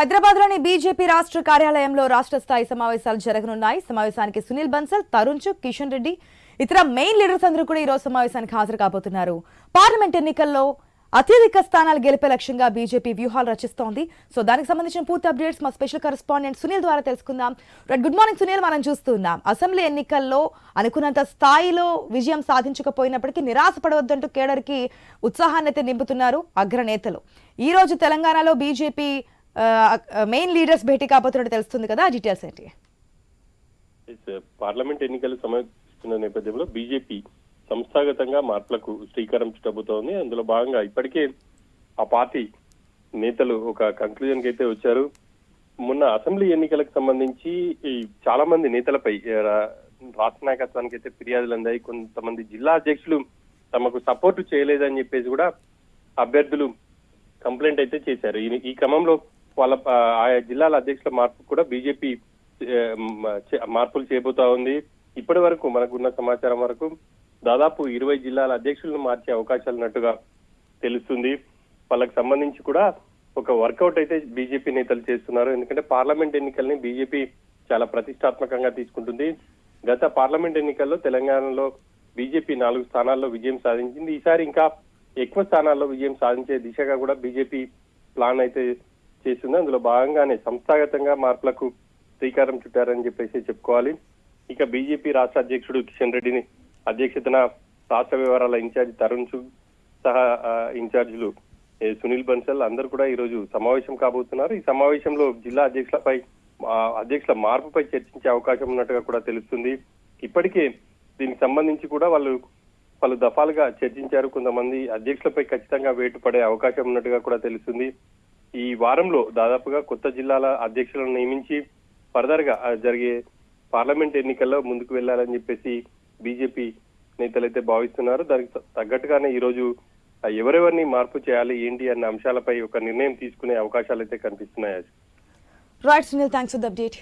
హైదరాబాద్లోని బీజేపీ రాష్ట్ర కార్యాలయంలో రాష్ట్ర స్థాయి సమావేశాలు జరగనున్నాయి. సమావేశానికి సునీల్ బన్సల్ తరుణ్ చుక్ కిషన్ రెడ్డి ఇతర మెయిన్ లీడర్స్ అందరూ కూడా ఈరోజు సమావేశానికి హాజరు కాబోతున్నారు. పార్లమెంట్ ఎన్నికల్లో అత్యధిక స్థానాలు గెలిపే లక్ష్యంగా బీజేపీ వ్యూహాలు రచిస్తోంది. సో దానికి సంబంధించిన పూర్తి అప్డేట్స్ మా స్పెషల్ కరెస్పాండెంట్ సునీల్ ద్వారా తెలుసుకుందాం. రైట్ గుడ్ మార్నింగ్ సునీల్ మనం చూస్తున్నాం అసెంబ్లీ ఎన్నికల్లో అనుకున్నంత స్థాయిలో విజయం సాధించకపోయినప్పటికీ నిరాశపడవద్దంటూ కేడర్కి ఉత్సాహాన్ని అయితే నింపుతున్నారు అగ్రనేతలు. ఈ రోజు తెలంగాణలో బీజేపీ మెయిన్ లీడర్స్ భేటీ కాబోతున్నట్టు తెలుస్తుంది కదా డీటెయిల్స్ ఏంటి పార్లమెంట్ ఎన్నికలు సమీపిస్తున్న నేపథ్యంలో బీజేపీ సంస్థాగతంగా మార్పులకు శ్రీకారం చుట్టబోతోంది. అందులో భాగంగా ఇప్పటికే ఆ పార్టీ నేతలు ఒక కంక్లూజన్కి అయితే వచ్చారు. మొన్న అసెంబ్లీ ఎన్నికలకు సంబంధించి ఈ చాలా మంది నేతలపై రాష్ట్ర నాయకత్వానికి అయితే ఫిర్యాదులు అందాయి. కొంతమంది జిల్లా అధ్యక్షులు తమకు సపోర్ట్ చేయలేదని చెప్పేసి కూడా అభ్యర్థులు కంప్లైంట్ అయితే చేశారు. ఈ- ఈ క్రమంలో వాళ్ళ ఆయా జిల్లాల అధ్యక్షుల మార్పు కూడా బీజేపీ చే- మార్పులు చేయబోతా ఉంది. ఇప్పటి వరకు మనకున్న సమాచారం వరకు దాదాపు ఇరవై జిల్లాల అధ్యక్షులను మార్చే అవకాశాలు ఉన్నట్టుగా తెలుస్తుంది. వాళ్ళకి సంబంధించి కూడా ఒక వర్కౌట్ అయితే బీజేపీ నేతలు చేస్తున్నారు. ఎందుకంటే పార్లమెంట్ ఎన్నికల్ని బీజేపీ చాలా ప్రతిష్టాత్మకంగా తీసుకుంటుంది. గత పార్లమెంట్ ఎన్నికల్లో తెలంగాణలో బీజేపీ నాలుగు స్థానాల్లో విజయం సాధించింది. ఈసారి ఇంకా ఎక్కువ స్థానాల్లో విజయం సాధించే దిశగా కూడా బీజేపీ ప్లాన్ అయితే చేసింది అందులో భాగంగానే సంస్థాగతంగా మార్పులకు శ్రీకారం చుట్టారని చెప్పేసి చెప్పుకోవాలి. ఇక బీజేపీ రాష్ట్ర అధ్యక్షుడు కిషన్ రెడ్డిని అధ్యక్షతన రాష్ట్ర వ్యవహారాల ఇన్ఛార్జ్ తరుణ్ చుగ్ సహా ఇన్ఛార్జీలు సునీల్ బన్సల్ అందరూ కూడా ఈ రోజు సమావేశం కాబోతున్నారు. ఈ సమావేశంలో జిల్లా అధ్యక్షులపై అధ్యక్షుల మార్పుపై చర్చించే అవకాశం ఉన్నట్టుగా కూడా తెలుస్తుంది. ఇప్పటికే దీనికి సంబంధించి కూడా వాళ్ళు పలు దఫాలుగా చర్చించారు. కొంతమంది అధ్యక్షులపై ఖచ్చితంగా వేటు పడే అవకాశం ఉన్నట్టుగా కూడా తెలుస్తుంది. ఈ వారంలో దాదాపుగా కొత్త జిల్లాల అధ్యక్షులను నియమించి ఫర్దర్గా జరిగే పార్లమెంట్ ఎన్నికల్లో ముందుకు వెళ్ళాలని చెప్పేసి బీజేపీ నేతలైతే భావిస్తున్నారు. దానికి త- తగ్గట్టుగానే ఈ రోజు ఎవరెవరిని మార్పు చేయాలి ఏంటి అన్న అంశాలపై ఒక నిర్ణయం తీసుకునే అవకాశాలు అయితే కనిపిస్తున్నాయి. Right Sunil thanks for the update